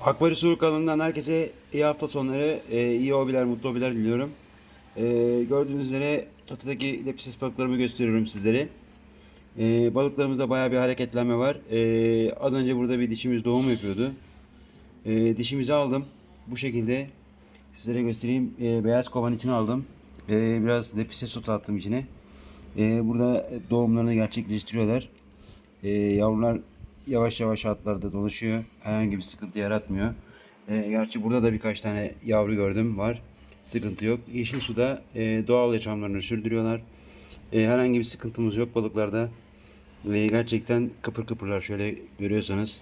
Akbari Suruk kanalından herkese iyi hafta sonları, e, iyi hobiler, mutlu hobiler diliyorum. E, gördüğünüz üzere çatıdaki lepsiz balıklarımı gösteriyorum sizlere. E, balıklarımızda bayağı bir hareketlenme var. Az önce burada bir dişimiz doğum yapıyordu. Dişimizi aldım. Bu şekilde sizlere göstereyim. Beyaz kovan içine aldım. Biraz lepise su attım içine. Burada doğumlarını gerçekleştiriyorlar. Yavrular yavaş yavaş atlarda dolaşıyor. Herhangi bir sıkıntı yaratmıyor. E, gerçi burada da birkaç tane yavru gördüm var. Sıkıntı yok. Yeşil suda e, doğal yaşamlarını sürdürüyorlar. E, herhangi bir sıkıntımız yok balıklarda. E, gerçekten kıpır kıpırlar şöyle görüyorsanız.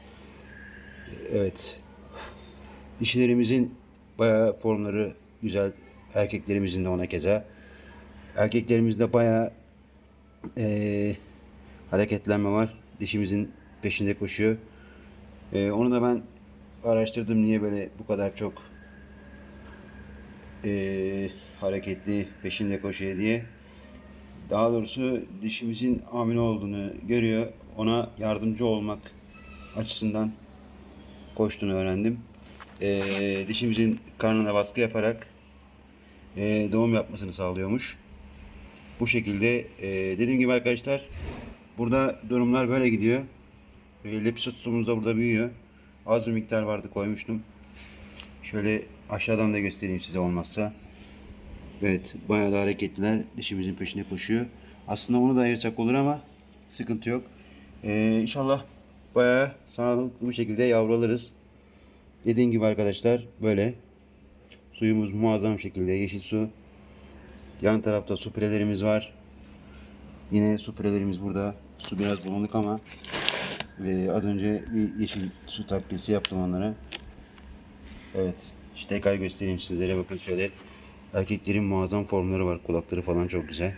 Evet. Dişilerimizin bayağı formları güzel. Erkeklerimizin de ona keza. Erkeklerimizde bayağı eee, hareketlenme var. Dişimizin peşinde koşuyor. Eee, onu da ben araştırdım niye böyle bu kadar çok eee, hareketli peşinde koşuyor diye. Daha doğrusu dişimizin hamile olduğunu görüyor. Ona yardımcı olmak açısından koştuğunu öğrendim. Eee, dişimizin karnına baskı yaparak eee, doğum yapmasını sağlıyormuş. Bu şekilde eee, dediğim gibi arkadaşlar burada durumlar böyle gidiyor. E, Lepisotumuz da burada büyüyor. Az bir miktar vardı koymuştum. Şöyle aşağıdan da göstereyim size olmazsa. Evet bayağı da hareketliler. Dişimizin peşine koşuyor. Aslında onu da ayırsak olur ama sıkıntı yok. Ee, inşallah bayağı sağlıklı bir şekilde yavrularız. Dediğim gibi arkadaşlar böyle. Suyumuz muazzam şekilde yeşil su. Yan tarafta su pirelerimiz var. Yine su pirelerimiz burada. Su biraz bulanık ama e, az önce bir yeşil su takviyesi yaptım onlara. Evet. İşte tekrar göstereyim sizlere. Bakın şöyle erkeklerin muazzam formları var. Kulakları falan çok güzel.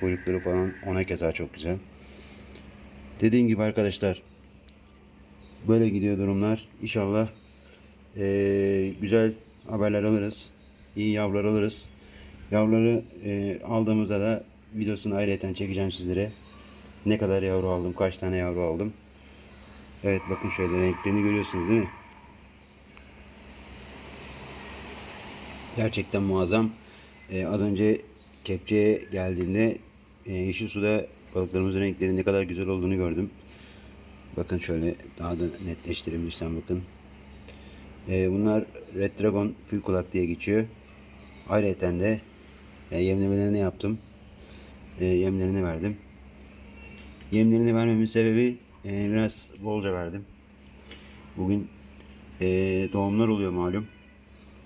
Kuyrukları falan ona keza çok güzel. Dediğim gibi arkadaşlar böyle gidiyor durumlar. İnşallah eee, güzel haberler alırız. İyi yavrular alırız. Yavruları eee, aldığımızda da videosunu ayrıyeten çekeceğim sizlere. Ne kadar yavru aldım, kaç tane yavru aldım. Evet bakın şöyle renklerini görüyorsunuz değil mi? Gerçekten muazzam. Ee, az önce kepçeye geldiğinde e, yeşil suda balıklarımızın renklerinin ne kadar güzel olduğunu gördüm. Bakın şöyle daha da netleştirebilirsem bakın. Ee, bunlar Red Dragon fil kulak diye geçiyor. Ayrıca de e, yemlemelerini yaptım. E, yemlerini verdim. Yemlerini vermemin sebebi e, biraz bolca verdim. Bugün e, doğumlar oluyor malum.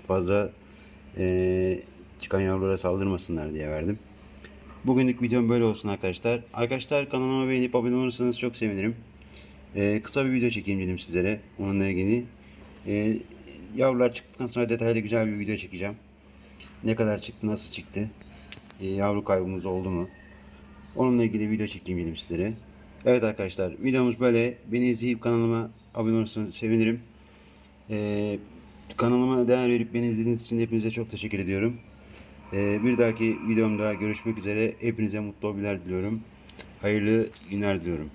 Fazla e, çıkan yavrulara saldırmasınlar diye verdim. Bugünlük videom böyle olsun arkadaşlar. Arkadaşlar kanalıma beğenip abone olursanız çok sevinirim. E, kısa bir video çekeyim dedim sizlere onunla ilgili. E, yavrular çıktıktan sonra detaylı güzel bir video çekeceğim. Ne kadar çıktı, nasıl çıktı, e, yavru kaybımız oldu mu? Onunla ilgili video çekeyim dedim sizlere. Evet arkadaşlar videomuz böyle. Beni izleyip kanalıma abone olursanız sevinirim. Ee, kanalıma değer verip beni izlediğiniz için hepinize çok teşekkür ediyorum. Ee, bir dahaki videomda görüşmek üzere. Hepinize mutlu hobiler diliyorum. Hayırlı günler diliyorum.